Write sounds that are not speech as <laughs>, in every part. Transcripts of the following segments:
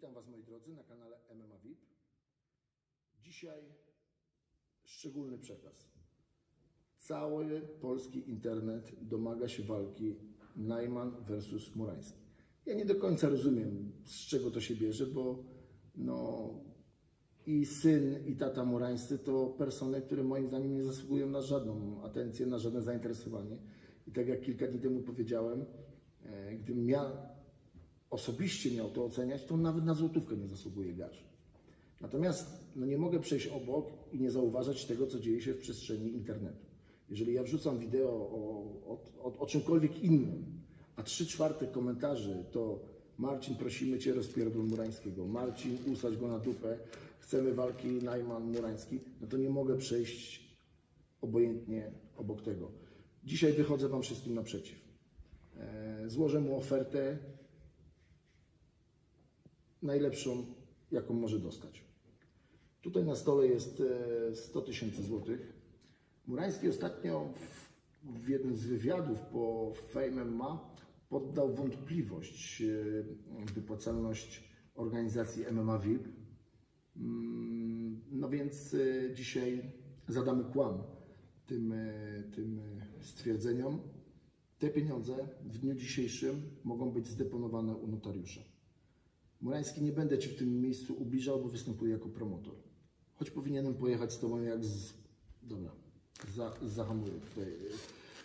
Witam Was moi drodzy na kanale MMA VIP. Dzisiaj szczególny przekaz. Cały polski internet domaga się walki Najman versus Murański. Ja nie do końca rozumiem, z czego to się bierze, bo no, i syn, i tata Murańscy to persony, które moim zdaniem nie zasługują na żadną atencję, na żadne zainteresowanie. I tak jak kilka dni temu powiedziałem, e, gdybym ja osobiście miał to oceniać, to nawet na złotówkę nie zasługuje garz. Natomiast no nie mogę przejść obok i nie zauważać tego, co dzieje się w przestrzeni internetu. Jeżeli ja wrzucam wideo o, o, o, o czymkolwiek innym, a trzy czwarte komentarzy to Marcin, prosimy Cię, rozpierdol Murańskiego, Marcin, usadź go na dupę, chcemy walki Najman-Murański, no to nie mogę przejść obojętnie obok tego. Dzisiaj wychodzę Wam wszystkim naprzeciw. E, Złożę mu ofertę najlepszą, jaką może dostać. Tutaj na stole jest e, 100 tysięcy złotych. Murański ostatnio w, w jednym z wywiadów po Fame MMA poddał wątpliwość e, wypłacalność organizacji MMA VIP. Mm, No więc e, dzisiaj zadamy kłam tym, e, tym e, stwierdzeniom. Te pieniądze w dniu dzisiejszym mogą być zdeponowane u notariusza. Murański, nie będę Ci w tym miejscu ubliżał, bo występuję jako promotor. Choć powinienem pojechać z Tobą jak z... Dobra, za, zahamuję tutaj,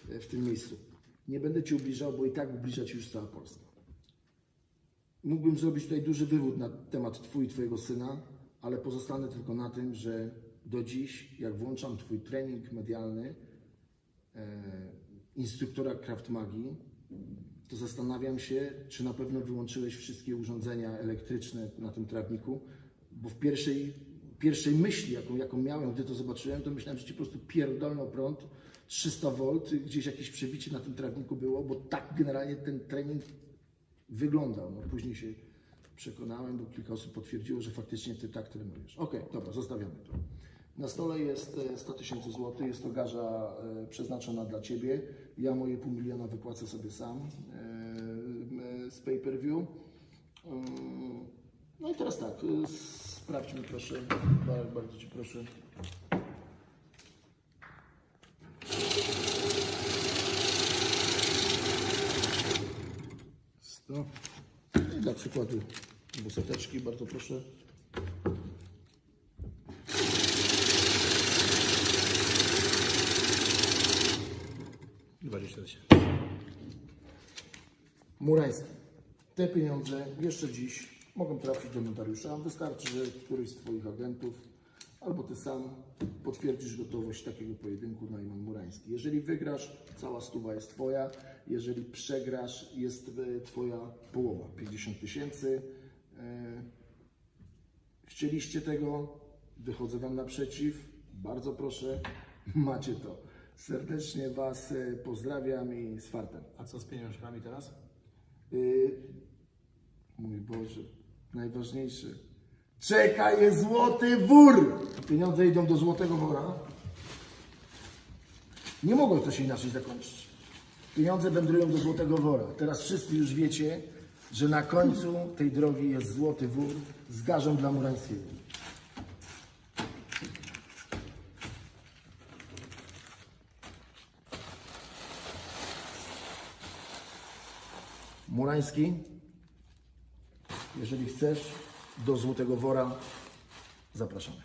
e, w tym miejscu. Nie będę Ci ubliżał, bo i tak ubliża Ci już cała Polska. Mógłbym zrobić tutaj duży wywód na temat Twój i Twojego syna, ale pozostanę tylko na tym, że do dziś, jak włączam Twój trening medialny, e, instruktora Kraft Magii, to zastanawiam się, czy na pewno wyłączyłeś wszystkie urządzenia elektryczne na tym trawniku, bo w pierwszej, pierwszej myśli, jaką, jaką miałem, gdy to zobaczyłem, to myślałem, że ci po prostu pierdolno prąd, 300 V, gdzieś jakieś przebicie na tym trawniku było, bo tak generalnie ten trening wyglądał. No, później się przekonałem, bo kilka osób potwierdziło, że faktycznie ty tak trenujesz. Okej, dobra, zostawiamy to. Na stole jest e, 100 tysięcy złotych, jest to garza e, przeznaczona dla Ciebie. Ja moje pół miliona wypłacę sobie sam e, e, z pay-per-view. No i teraz tak, e, sprawdźmy proszę, bardzo, bardzo Ci proszę. Sto. I dla przykładu buseteczki, bardzo proszę. Murański. Te pieniądze jeszcze dziś mogą trafić do notariusza. Wystarczy, że któryś z Twoich agentów albo Ty sam potwierdzisz gotowość takiego pojedynku na Iman Murański. Jeżeli wygrasz, cała stuwa jest Twoja. Jeżeli przegrasz, jest e, Twoja połowa, 50 tysięcy. E, Chcieliście tego, wychodzę Wam naprzeciw. Bardzo proszę, <laughs> macie to. Serdecznie Was e, pozdrawiam i z fartem. A co z pieniążkami teraz? Yy, mój Boże, najważniejszy. Czeka jest złoty wór! Pieniądze idą do złotego wora. Nie mogło to się inaczej zakończyć. Pieniądze wędrują do złotego wora. Teraz wszyscy już wiecie, że na końcu tej drogi jest złoty wór z garzą dla Murańskiego. Murański, jeżeli chcesz, do Złotego Wora zapraszamy.